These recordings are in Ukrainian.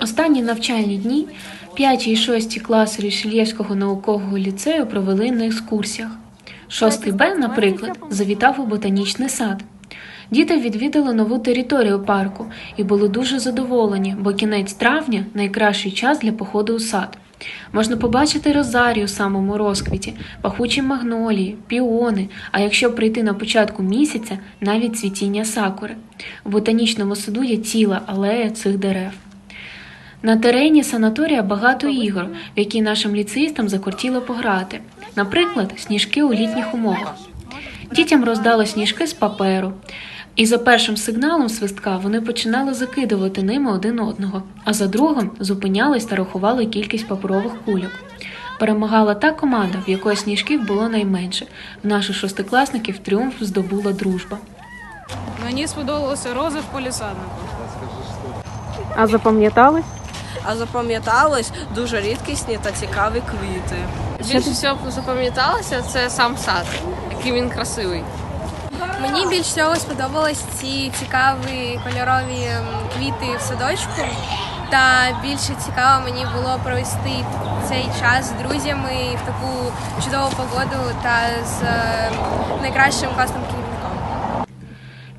Останні навчальні дні 5 і 6 класи Рішельєвського наукового ліцею провели на екскурсіях. 6 Б, наприклад, завітав у ботанічний сад. Діти відвідали нову територію парку і були дуже задоволені, бо кінець травня найкращий час для походу у сад. Можна побачити розарію у самому розквіті, пахучі магнолії, піони, а якщо прийти на початку місяця, навіть цвітіння сакури. У ботанічному саду є ціла алея цих дерев. На терені санаторія багато ігор, в які нашим ліцеїстам закортіло пограти. Наприклад, сніжки у літніх умовах. Дітям роздали сніжки з паперу, і за першим сигналом свистка вони починали закидувати ними один одного, а за другим зупинялись та рахували кількість паперових кульок. Перемагала та команда, в якої сніжків було найменше. В наших шостикласників тріумф здобула дружба. Мені сподобалося рози в полісаднику. А запам'ятали? А запам'яталось дуже рідкісні та цікаві квіти. Більше всього запам'яталося це сам сад, який він красивий. Мені більш всього сподобались ці цікаві кольорові квіти в садочку. Та більше цікаво мені було провести цей час з друзями в таку чудову погоду та з найкращим класним керівником.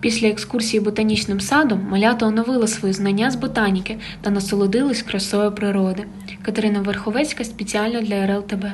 Після екскурсії ботанічним садом малята оновила свої знання з ботаніки та насолодились красою природи. Катерина Верховецька спеціально для РЛТБ.